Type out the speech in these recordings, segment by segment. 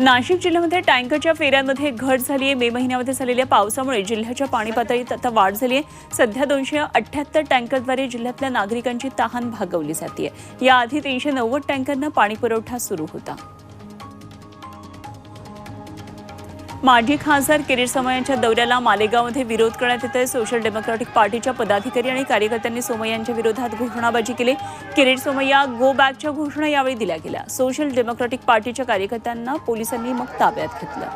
नाशिक जिल्ह्यामध्ये टँकरच्या फेऱ्यांमध्ये घट झाली आहे. मे महिन्यामध्ये झालेल्या पावसामुळे जिल्ह्याच्या पाणी पातळीत आता वाढ झाली आहे. सध्या दोनशे अठ्ठ्याहत्तर टँकरद्वारे जिल्ह्यातल्या नागरिकांची तहान भागवली जाते. याआधी तीनशे नव्वद टँकरना पाणी पुरवठा सुरू होता. माजी खासदार किरीट सोमय्यांच्या दौऱ्याला मालेगावमध्ये विरोध करण्यात येत आहे सोशल डेमोक्रॅटिक पार्टीच्या पदाधिकारी आणि कार्यकर्त्यांनी सोमय्यांच्या विरोधात घोषणाबाजी केली. किरीट सोमय्या गो बॅकच्या घोषणा यावेळी दिल्या गेल्या. सोशल डेमोक्रॅटिक पार्टीच्या कार्यकर्त्यांना पोलिसांनी मग ताब्यात घेतलं.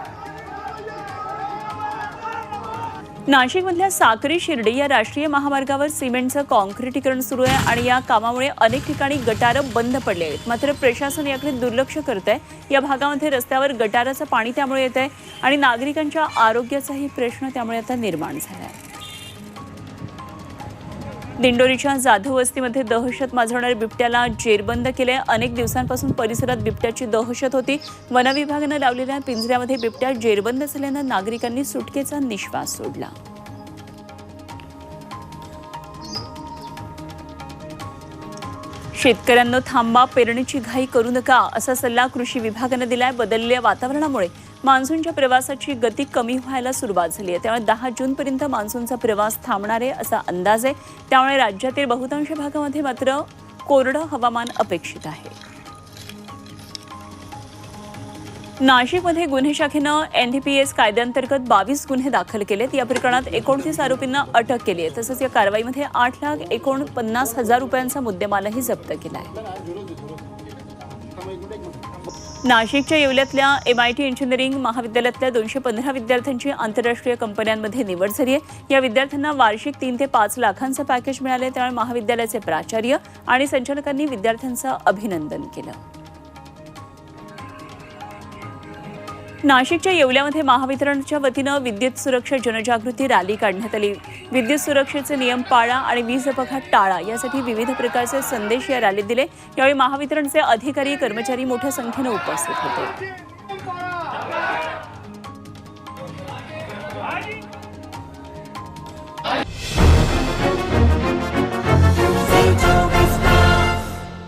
नाशिकमधल्या साक्री शिर्डी या राष्ट्रीय महामार्गावर सिमेंटचं कॉन्क्रिटीकरण सुरू आहे आणि या कामामुळे अनेक ठिकाणी गटारं बंद पडले आहेत. मात्र प्रशासन याकडे दुर्लक्ष करत आहे. या भागामध्ये रस्त्यावर गटाराचं पाणी त्यामुळे येत आहे आणि नागरिकांच्या आरोग्याचाही प्रश्न त्यामुळे आता निर्माण झाला आहे. दिंडोरीच्या जाधव वस्तीमध्ये दहशत माजवणाऱ्या बिबट्याला जेरबंद केले अनेक दिवसांपासून परिसरात बिबट्याची दहशत होती. वनविभागानं लावलेल्या पिंजऱ्यामध्ये बिबट्या जेरबंद झाल्यानं नागरिकांनी सुटकेचा निश्वास सोडला. शेतकऱ्यांना थांबा पेरणीची घाई करू नका असा सल्ला कृषी विभागानं दिलाय. बदललेल्या वातावरणामुळे मान्सूनच्या प्रवासाची गती कमी व्हायला सुरुवात झाली आहे. त्यामुळे दहा जूनपर्यंत मान्सूनचा प्रवास थांबणार आहे असा अंदाज आहे. त्यामुळे राज्यातील बहुतांश भागामध्ये मात्र कोरडं हवामान अपेक्षित आहे. नाशिकमध्ये गुन्हे शाखेनं एनडीपीएस कायद्यांतर्गत बावीस गुन्हे दाखल केलेत. या प्रकरणात एकोणतीस आरोपींना अटक केली आहे. तसंच या कारवाईमध्ये आठ लाख एकोणपन्नास हजार रुपयांचा मुद्देमालही जप्त केला आहे. नाशिकच्या येवल्यातल्या एम आय टी इंजिनिअरिंग महाविद्यालयातल्या दोनशे पंधरा विद्यार्थ्यांची आंतरराष्ट्रीय कंपन्यांमध्ये निवड झाली आहे. या विद्यार्थ्यांना वार्षिक तीन ते पाच लाखांचं पॅकेज मिळाले त्यामुळे महाविद्यालयाचे प्राचार्य आणि संचालकांनी विद्यार्थ्यांचं अभिनंदन केलं. नाशिकच्या येवल्यामध्ये महावितरणच्या वतीनं विद्युत सुरक्षा जनजागृती रॅली काढण्यात आली विद्युत सुरक्षेचे नियम पाळा आणि वीज अपघात टाळा यासाठी विविध प्रकारचे संदेश या रॅलीत दिले यावेळी महावितरणचे अधिकारी कर्मचारी मोठ्या संख्येनं उपस्थित होते